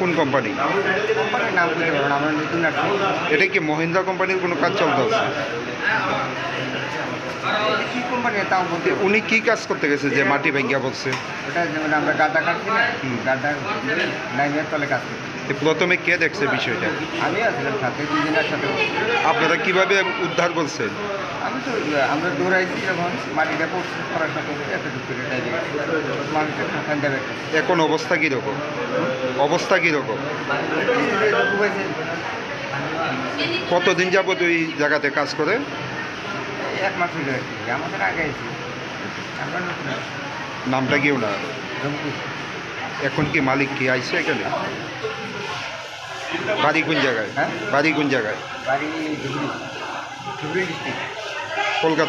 কোন কোম্পানি কোম্পানির নাম বলতে পারব না আমরা নতুন এটা কি মহিন্দ্রা কোম্পানির কোনো কাজ চলতেছে কি কোম্পানি তাও বলতে উনি কি কাজ করতে গেছে যে মাটি ভেঙ্গিয়া বলছে? ওটা যেমন আমরা গাড্ডা কাটছি না গাড্ডার লাইনের তলে কাজ করছি প্রথমে কে দেখছে বিষয়টা? আমি আসলাম সাথে দুজনের সাথে। আপনারা কীভাবে উদ্ধার করছেন? আমি তো আমরা দৌড়াইছি যখন মাটিটা পড়ছে করার সাথে এত মানুষের এখন অবস্থা কীরকম? অবস্থা কীরকম? কতদিন যাবত ওই জায়গাতে কাজ করে? এক মাস হয়ে গেছে। আমাদের আগে আছি আমরা নামটা কেউ না এখন কি মালিক কি আইছে এখানে? বাড়ি কোন জায়গায়? হ্যাঁ? বাড়ি কোন জায়গায়? বাড়ি ধুবড়ি। ধুবড়ি ডিস্ট্রিক্ট। Olga